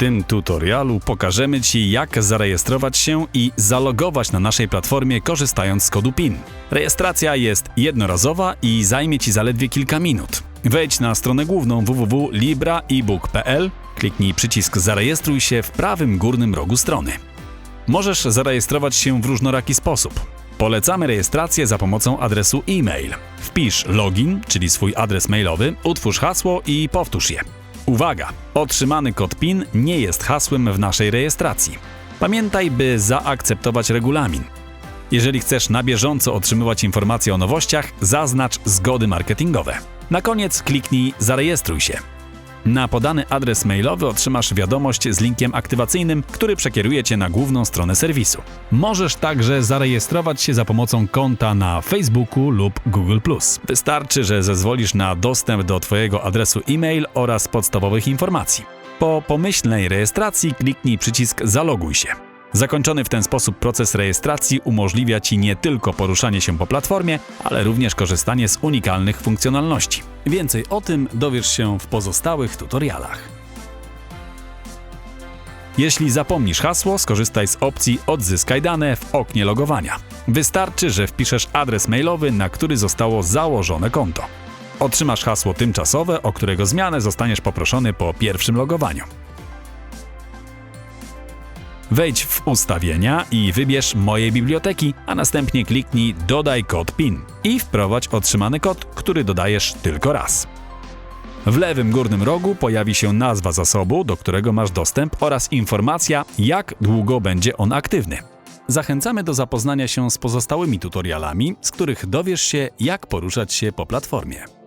tym tutorialu pokażemy Ci, jak zarejestrować się i zalogować na naszej platformie korzystając z kodu PIN. Rejestracja jest jednorazowa i zajmie Ci zaledwie kilka minut. Wejdź na stronę główną www.libraebook.pl, kliknij przycisk Zarejestruj się w prawym górnym rogu strony. Możesz zarejestrować się w różnoraki sposób. Polecamy rejestrację za pomocą adresu e-mail. Wpisz login, czyli swój adres mailowy, utwórz hasło i powtórz je. Uwaga! Otrzymany kod PIN nie jest hasłem w naszej rejestracji. Pamiętaj, by zaakceptować regulamin. Jeżeli chcesz na bieżąco otrzymywać informacje o nowościach, zaznacz zgody marketingowe. Na koniec kliknij Zarejestruj się. Na podany adres mailowy otrzymasz wiadomość z linkiem aktywacyjnym, który przekieruje Cię na główną stronę serwisu. Możesz także zarejestrować się za pomocą konta na Facebooku lub Google+. Wystarczy, że zezwolisz na dostęp do Twojego adresu e-mail oraz podstawowych informacji. Po pomyślnej rejestracji kliknij przycisk Zaloguj się. Zakończony w ten sposób proces rejestracji umożliwia Ci nie tylko poruszanie się po platformie, ale również korzystanie z unikalnych funkcjonalności. Więcej o tym dowiesz się w pozostałych tutorialach. Jeśli zapomnisz hasło, skorzystaj z opcji Odzyskaj dane w oknie logowania. Wystarczy, że wpiszesz adres mailowy, na który zostało założone konto. Otrzymasz hasło tymczasowe, o którego zmianę zostaniesz poproszony po pierwszym logowaniu. Wejdź w ustawienia i wybierz Moje biblioteki, a następnie kliknij Dodaj kod PIN i wprowadź otrzymany kod, który dodajesz tylko raz. W lewym górnym rogu pojawi się nazwa zasobu, do którego masz dostęp oraz informacja, jak długo będzie on aktywny. Zachęcamy do zapoznania się z pozostałymi tutorialami, z których dowiesz się, jak poruszać się po platformie.